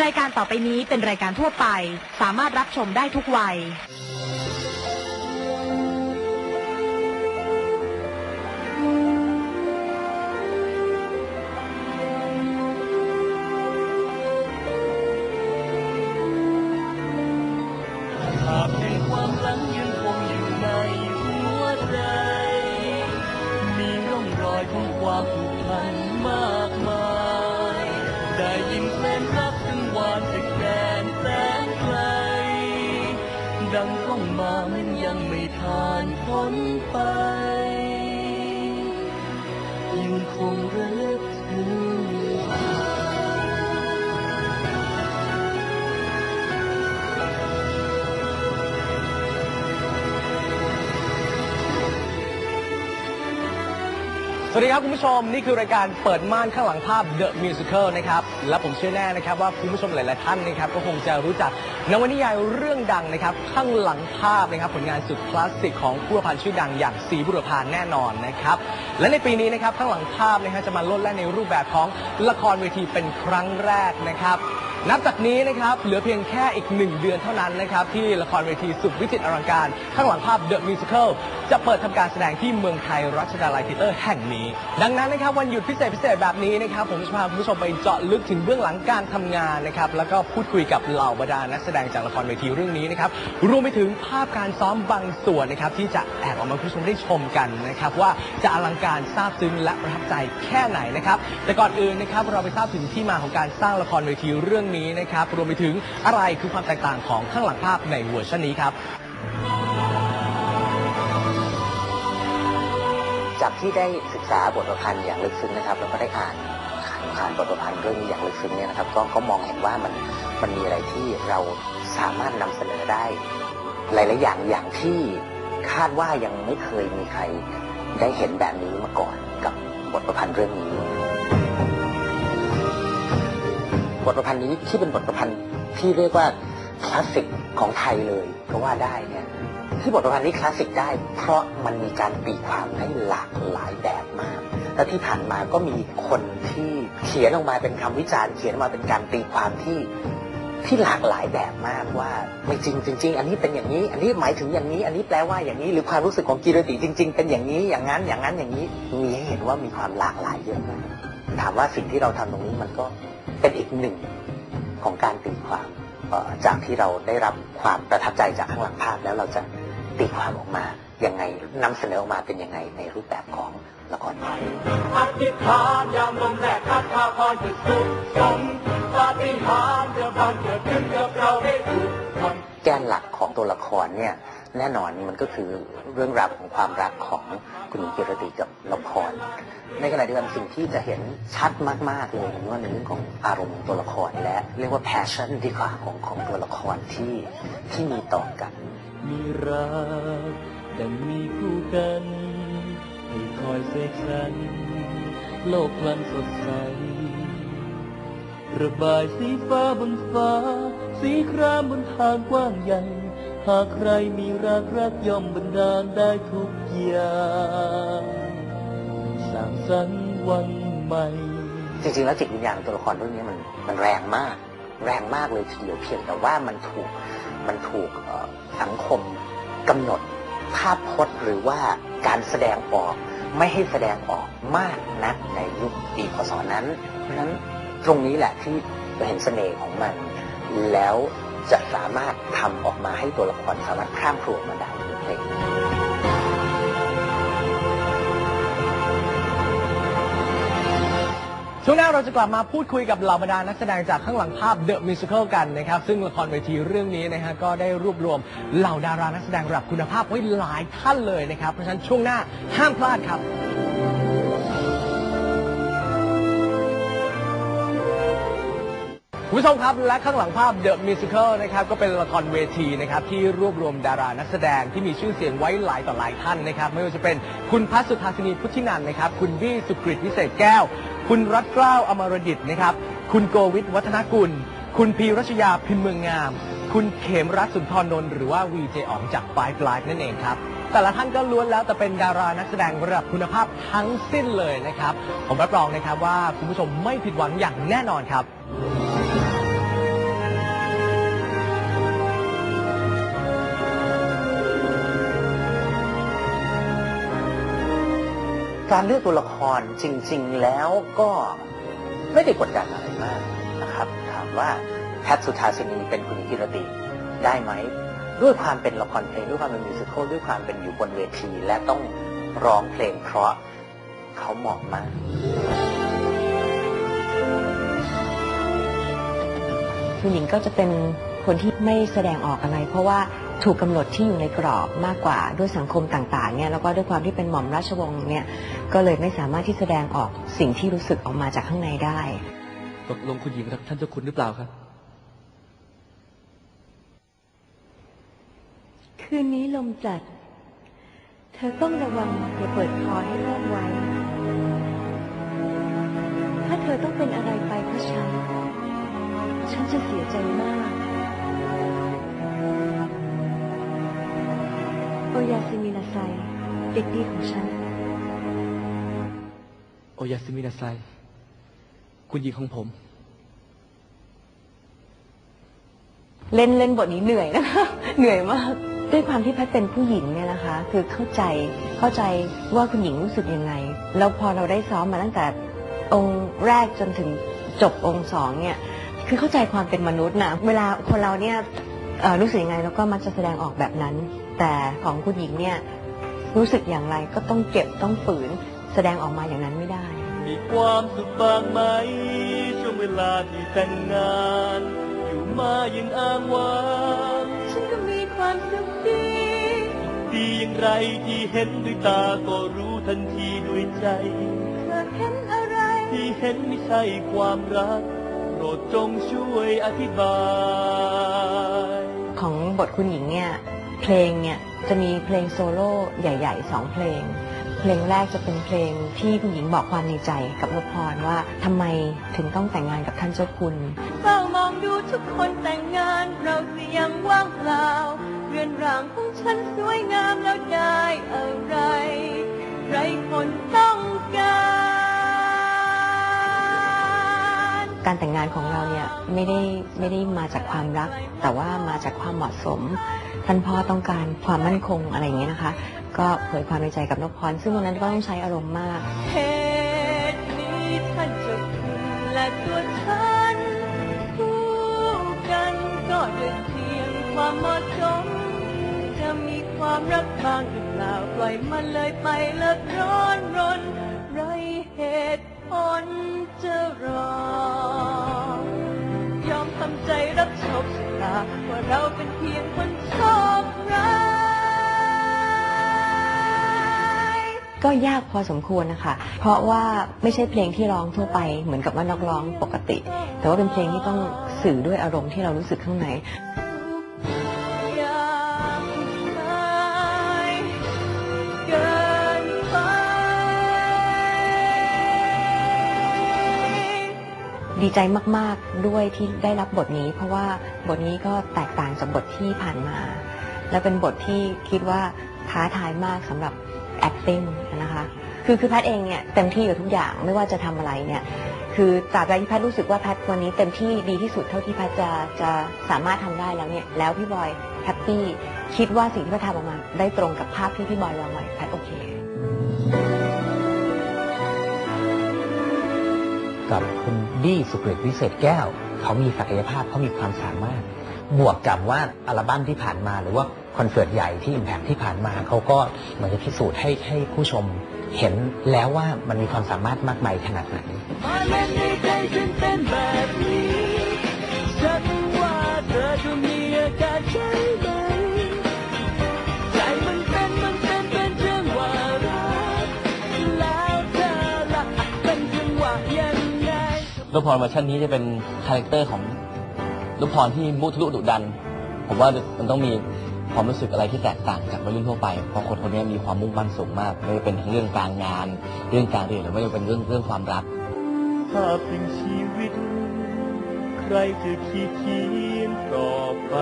รายการต่อไปนี้เป็นรายการทั่วไป สามารถรับชมได้ทุกวัยภาพแห่งความหลังยังคงอยู่ในหัวใจ มีร่องรอยของความผูกพันมาก ยัง สวัสดีครับคุณผู้ชมนี่คือรายการเปิดม่านข้างหลังภาพ The Musical นะครับและผมเชื่อแน่นะครับว่าคุณผู้ชมหลาย ๆ ท่านนะครับก็คงจะรู้จักนวนิยายเรื่องดังนะครับข้างหลังภาพนะครับผลงานสุดคลาสสิกของผู้ประพันธ์ชื่อดังอย่างศรีบุรพาแน่นอนนะครับและในปีนี้นะครับข้างหลังภาพนะฮะจะมาลดแล่นในรูปแบบของละครเวทีเป็นครั้งแรกนะครับ นับจากนี้นะครับเหลือเพียงแค่อีกหนึ่งเดือนเท่านั้นนะครับที่ละครเวทีสุดวิจิตรอลังการ ข้างหลังภาพ The Musical จะเปิดทำการแสดงที่เมืองไทยรัชดาลัยเทเตอร์แห่งนี้ ดังนั้นนะครับวันหยุดพิเศษพิเศษแบบนี้นะครับผมจะพาคุณผู้ชมไปเจาะลึกถึงเบื้องหลังการทำงานนะครับแล้วก็พูดคุยกับเหล่าบรรดานักแสดงจากละครเวทีเรื่องนี้นะครับรวมไปถึงภาพการซ้อมบางส่วนนะครับที่จะแอบออกมาคุณผู้ชมได้ชมกันนะครับว่าจะอลังการซาบซึ้งและประทับใจแค่ไหนนะครับแต่ก่อนอื่นนะครับเราไปทราบถึงที่มาของการสร้างละครเวทีเรื่องนี้นะครับ รวมไปถึงอะไรคือความแตกต่างของข้างหลังภาพในเวอร์ชันนี้ครับจากที่ได้ศึกษาบทประพันธ์อย่างลึกซึ้งนะครับแล้วก็ได้อ่านอ่านบทประพันธ์เรื่องนี้อย่างลึกซึ้งเนี่ยนะครับก็ก็มองเห็นว่ามันมันมีอะไรที่เราสามารถนำเสนอได้ หลาย ๆ อย่างอย่างที่คาดว่ายังไม่เคยมีใครได้เห็นแบบนี้มาก่อนกับบทประพันธ์เรื่องนี้ บทประพันธ์นี้ที่เป็นบทประพันธ์ที่เรียกว่าคลาสสิกของไทยเลยก็ว่าได้เนี่ยที่บทประพันธ์นี้คลาสสิกได้ เพราะมันมีการตีความได้หลากหลายแบบมาก และที่ผ่านมาก็มีคนที่เขียนออกมาเป็นคำวิจารณ์เขียนออกมาเป็นการตีความที่ที่หลากหลายแบบมากว่าไม่จริงจริง ๆ อันนี้เป็นอย่างนี้ อันนี้หมายถึงอย่างนี้ อันนี้แปลว่าอย่างนี้ หรือความรู้สึกของกีรติจริง ๆ เป็นอย่างนี้อย่างนั้นอย่างนั้นอย่างนี้มีให้เห็นว่ามีความหลากหลายเยอะมาก ถามว่าสิ่งที่เราทำตรงนี้มันก็เป็นอีกหนึ่งของการตีความเอ่อจากที่เราได้รับความประทับใจจากข้างหลังภาพแล้วเราจะตีความออกมายังไงนำเสนอออกมาเป็นยังไงในรูปแบบของละครไทยอธิษฐานยามลมแรกคัดคาพรจะสุขสมปาฏิหาริย์จะบังเกิดขึ้นกับเราได้ทุกคนแกนหลักของตัวละครเนี่ย แน่นอนมันก็คือเรื่องราวของความรักของคุณหญิงกิรติกับละครในขณะเดียวกันสิ่งที่จะเห็นชัดมากๆเลยผมว่าในเรื่องของอารมณ์ตัวละครและเรียกว่า passion ดีกว่าของของตัวละครที่ที่มีต่อกัน มีรักดังมีคู่กันให้คอยเสกสรรโลกพลันสดใสระบายสีฟ้าบนฟ้า สีครามบนทางกว้างใหญ่ หากใครมีรักรักย่อมบันดาลได้ทุกอย่างสร้างสรรค์วันใหม่ จริงๆแล้วจิตวิญญาณตัวละครเรื่องนี้มันมันแรงมาก แรงมากเลยทีเดียวเพียงแต่ว่ามันถูกมันถูกสังคมกำหนดภาพพจน์หรือว่าการแสดงออกไม่ให้แสดงออกมากนักในยุคปีพศนั้น เพราะฉะนั้นตรงนี้แหละที่เราเห็นเสน่ห์ของมันแล้ว สามารถทำออกมาให้ตัวละครสามารถข้ามครัวมาได้ในเพลงช่วงหน้าเราจะกลับมาพูดคุยกับเหล่าบรรดานักแสดงจากข้างหลังภาพ The Musical กันนะครับ ซึ่งละครเวทีเรื่องนี้นะฮะก็ได้รวบรวมเหล่าดารานักแสดงระดับคุณภาพไว้หลายท่านเลยนะครับ เพราะฉะนั้นช่วงหน้าห้ามพลาดครับ ผู้ชมครับและข้างหลังภาพ The Musical นะครับก็เป็นละครเวทีนะครับที่รวบรวมดารานักแสดงที่มีชื่อเสียงไว้หลายต่อหลายท่านนะครับไม่ว่าจะเป็นคุณพัชสุธาสินีพุทธินันท์นะครับคุณบี้สุกริตวิเศษแก้ว คุณรัตเกล้าอมรดิตนะครับคุณโกวิทวัฒนกุล คุณพีรัชยาพิมพ์เมืองงาม คุณเขมรัตสุนทรนนท์หรือว่าวีเจอ๋องจาก Five Live นั่นเองครับแต่ละท่านก็ล้วนแล้วแต่เป็นดารานักแสดงระดับคุณภาพทั้งสิ้นเลยนะครับ ผมรับรองนะครับว่าคุณผู้ชมไม่ผิดหวังอย่างแน่นอนครับ การเลือกตัวละครจริง ๆ แล้วก็ไม่ได้กดดันอะไรมากนะครับ ถามว่าแพทสุธาสินีเป็นคุณหญิงกิรติได้ไหม ด้วยความเป็นละครเพลงด้วยความเป็นมิวสิควลด้วยความเป็นอยู่บนเวที และต้องร้องเพลงเพราะเขาเหมาะมากคุณหญิงก็จะเป็นคนที่ไม่แสดงออกอะไร เพราะว่า ถูกกำหนดที่อยู่ในกรอบมากกว่าด้วยสังคมต่างๆเนี่ยแล้วก็ด้วยความที่เป็นหม่อมราชวงศ์เนี่ยก็เลยไม่สามารถที่แสดงออกสิ่งที่รู้สึกออกมาจากข้างในได้ตกลงคุณหญิงรักท่านเจ้าคุณหรือเปล่าครับ คืนนี้ลมจัด เธอต้องระวังอย่าเปิดคอให้โล่งไว้ ถ้าเธอต้องเป็นอะไรไปเพราะฉัน ฉันจะเสียใจมาก ยาซิมินาไซ เด็กดีของฉัน โอยาสมินาไซ คุณหญิงของผม เล่นเล่นบทนี้เหนื่อยนะคะ เหนื่อยมาก ด้วยความที่แพทย์เป็นผู้หญิงเนี่ยนะคะ คือเข้าใจเข้าใจว่าคุณหญิงรู้สึกยังไง แล้วพอเราได้ซ้อมมาตั้งแต่องค์แรกจนถึงจบองค์สองเนี่ย คือเข้าใจความเป็นมนุษย์นะ เวลาคนเราเนี่ยเอ่อ รู้สึกยังไงแล้วก็มักจะแสดงออกแบบนั้น แต่ของคุณหญิงเนี่ยรู้สึกอย่างไรก็ต้องเก็บต้องฝืนแสดงออกมาอย่างนั้นไม่ได้ มีความสุขบ้างไหมช่วงเวลาที่แต่งงาน อยู่มายังอ้างว้างฉันก็มีความสุขดี ดีอย่างไรที่เห็นด้วยตาก็รู้ทันทีด้วยใจเธอเห็นอะไร ที่เห็นไม่ใช่ความรักโปรดจงช่วยอธิบายของ บทคุณหญิงเนี่ยเพลงเนี่ยจะมีเพลงโซโล่ใหญ่ๆสองเพลง เพลงแรกจะเป็นเพลงที่คุณหญิงบอกความในใจกับนพพรว่าทำไมถึงต้องแต่งงานกับท่านเจ้าคุณเฝ้ามองดูทุกคนแต่งงานเราจะยังว่างเปล่าเรือนร่างของฉันสวยงามแล้วได้อะไร ใครคนต้องการ การแต่งงานของเราเนี่ยไม่ได้ไม่ได้มาจากความรัก แต่ว่ามาจากความเหมาะสม ท่านพ่อต้องการความมั่นคงอะไรอย่างเงี้ยนะคะ ก็เผยความในใจกับนพพร ซึ่งวันนั้นก็ต้องใช้อารมณ์มากเหตุนี้ท่านจะคุณและตัวฉันคู่กันก็ด้วยเพียงความเหมาะสมจะมีความรักบางหรือเปล่าปล่อยมันเลยไปเลิกร้อนรนไรเหตุ ผลจะรอยอมทำใจรับโชคชะตาว่าเราเป็นเพียงคนโชคร้ายก็ยากพอสมควรนะคะ เพราะว่าไม่ใช่เพลงที่ร้องทั่วไปเหมือนกับว่านักร้องปกติ แต่ว่าเป็นเพลงที่ต้องสื่อด้วยอารมณ์ที่เรารู้สึกข้างใน ดีใจมาก ๆ ด้วยที่ได้รับบทนี้ เพราะว่าบทนี้ก็แตกต่างจากบทที่ผ่านมา และเป็นบทที่คิดว่าท้าทายมากสำหรับ acting นะคะ คือคือแพทย์เองเนี่ยเต็มที่กับทุกอย่างไม่ว่าจะทำอะไรเนี่ยคือตราบใดที่แพทย์รู้สึกว่าแพทย์วันนี้เต็มที่ดีที่สุดเท่าที่แพทย์จะจะสามารถทำได้แล้วเนี่ยแล้วพี่บอยแฮปปี้คิดว่าสิ่งที่แพทย์ทำออกมา ได้ตรงกับภาพที่พี่บอยวางไว้แพทย์โอเค กับคุณดี้สุกฤตวิเศษแก้ว เขามีศักยภาพเขามีความสามารถ บวกกับว่าอัลบั้มที่ผ่านมาหรือว่าคอนเสิร์ตใหญ่ที่ Impact ที่ผ่านมาเขาก็เหมือนจะพิสูจน์ให้ให้ผู้ชมเห็นแล้วว่ามันมีความสามารถมากมายขนาดไหน ลูกพรเวอร์ชันนี้จะเป็นคาแรคเตอร์ของลูกพรที่มุทะลุดุดัน ผมว่ามันต้องมีความรู้สึกอะไรที่แตกต่างจากวัยรุ่นทั่วไป เพราะคนคนนี้มีความมุ่งมั่นสูงมาก ไม่ว่าเป็นทั้งเรื่องการงาน เรื่องการเรียนหรือไม่ว่าเป็นเรื่องเรื่องความรักภาพแห่งชีวิต ใครจะคิดเขียนต่อไป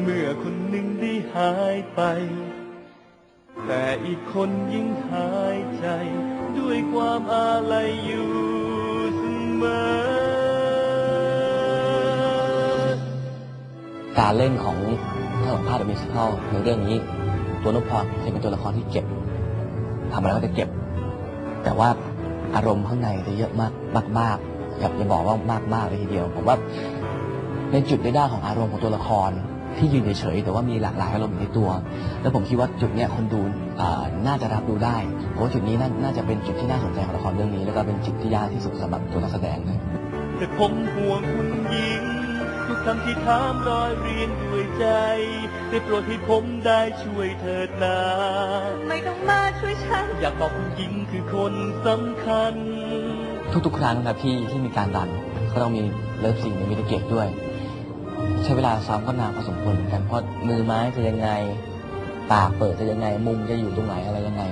เมื่อคนหนึ่งได้หายไป แต่อีกคนยิ่งหายใจ ด้วยความอาลัยอยู่เสมอ การเล่นของทั้งสองภาคมิสิควลในเรื่องนี้ ตัวนพพรจะเป็นตัวละครที่เก็บทำอะไรก็จะเก็บ แต่ว่าอารมณ์ข้างในจะเยอะมากมากมากอย่าบอกว่ามากมากเลยทีเดียว ผมว่าในจุดในด้าของอารมณ์ของตัวละคร ที่ยืนเฉยๆแต่ว่ามีหลากหลายอารมณ์อยู่ในตัว แล้วผมคิดว่าจุดเนี้ยคนดูอ่าน่าจะรับรู้ได้ผมว่าจุดนี้น่าน่าจะเป็นจุดที่น่าสนใจของละครเรื่องนี้ แล้วก็เป็นจุดที่ยากที่สุดสำหรับตัวนักแสดงเลยแต่ผมห่วงคุณหญิง ทุกคำที่ถามรอยเรียนด้วยใจได้โปรดให้ผมได้ช่วยเถิดนาไม่ต้องมาช่วยฉัน อยากบอกคุณหญิงคือคนสำคัญ ทุกๆ ครั้งนะครับที่ที่มีการรันก็ต้องมีเลิฟซีนในมินิเกตด้วย ใช้เวลาซ้อมก็นานพอสมควรเหมือนกันเพราะมือไม้จะยังไงปากเปิดจะยังไงมุมจะอยู่ตรงไหนอะไรยังไง